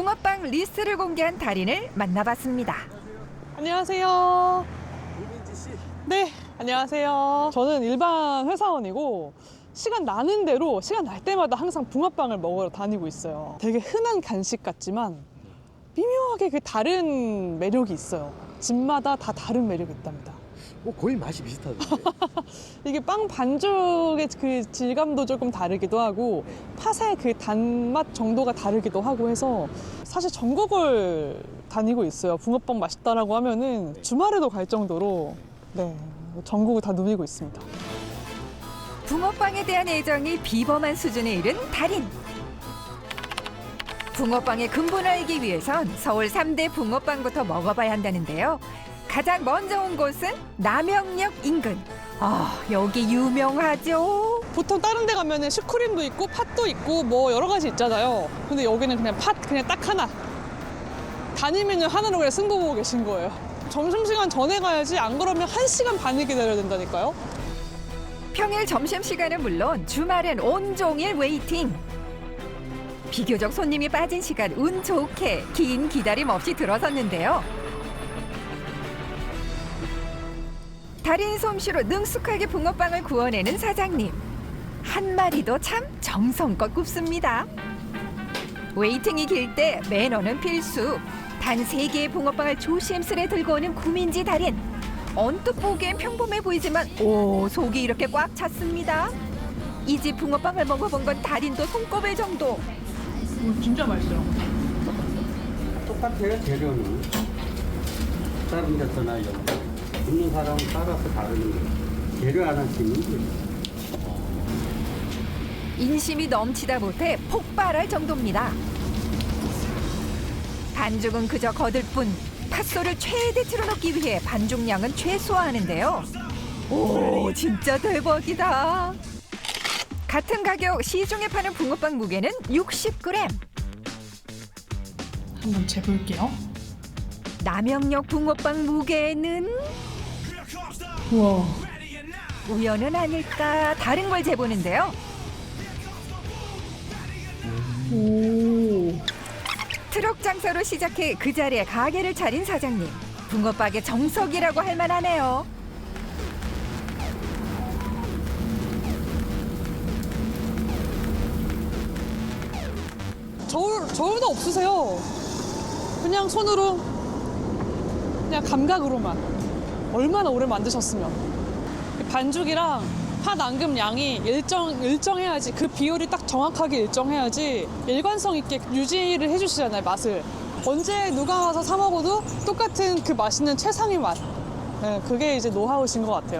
붕어빵 리스트를 공개한 달인을 만나봤습니다. 안녕하세요. 네, 안녕하세요. 저는 일반 회사원이고 시간 나는 대로 시간 날 때마다 항상 붕어빵을 먹으러 다니고 있어요. 되게 흔한 간식 같지만 미묘하게 그 다른 매력이 있어요. 집마다 다 다른 매력이 있답니다. 뭐 거의 맛이 비슷하던데. 이게 빵 반죽의 그 질감도 조금 다르기도 하고 팥의 그 단맛 정도가 다르기도 하고 해서 사실 전국을 다니고 있어요. 붕어빵 맛있다라고 하면은 주말에도 갈 정도로 네 전국을 다 누비고 있습니다. 붕어빵에 대한 애정이 비범한 수준에 이른 달인. 붕어빵의 근본을 알기 위해선 서울 3대 붕어빵부터 먹어봐야 한다는데요. 가장 먼저 온 곳은 남영역 인근. 아, 여기 유명하죠. 보통 다른 데 가면은 슈크림도 있고 팥도 있고 뭐 여러 가지 있잖아요. 근데 여기는 그냥 팥 그냥 딱 하나. 다니면은 하나로 그냥 승부 보고 계신 거예요. 점심시간 전에 가야지 안 그러면 한시간 반을 기다려야 된다니까요. 평일 점심 시간은 물론 주말엔 온종일 웨이팅. 비교적 손님이 빠진 시간 운 좋게 긴 기다림 없이 들어섰는데요. 달인 솜씨로 능숙하게 붕어빵을 구워내는 사장님. 한 마리도 참 정성껏 굽습니다. 웨이팅이 길 때 매너는 필수. 단 세 개의 붕어빵을 조심스레 들고 오는 구민지 달인. 언뜻 보기엔 평범해 보이지만 오 속이 이렇게 꽉 찼습니다. 이 집 붕어빵을 먹어본 건 달인도 손꼽을 정도. 진짜 맛있어요. 똑같아요 재료는 다른 데서나 여기 굽는 사람은 따라서 다른 거 재료 하나씩은 그 인심이 넘치다 못해 폭발할 정도입니다. 반죽은 그저 거들 뿐 팥소를 최대 틀어넣기 위해 반죽량은 최소화하는데요. 오 진짜 대박이다. 같은 가격 시중에 파는 붕어빵 무게는 60g. 한번 재볼게요. 남영역 붕어빵 무게는 우와. 우연은 아닐까 다른 걸 재보는데요. 오. 트럭 장사로 시작해 그 자리에 가게를 차린 사장님. 붕어빵의 정석이라고 할 만하네요. 저울, 저울도 없으세요. 그냥 손으로, 그냥 감각으로만. 얼마나 오래 만드셨으면. 이 반죽이랑 팥 앙금 양이 일정, 일정해야지, 그 비율이 딱 정확하게 일정해야지 일관성 있게 유지를 해주시잖아요, 맛을. 언제 누가 와서 사 먹어도 똑같은 그 맛있는 최상의 맛. 네, 그게 이제 노하우신 것 같아요.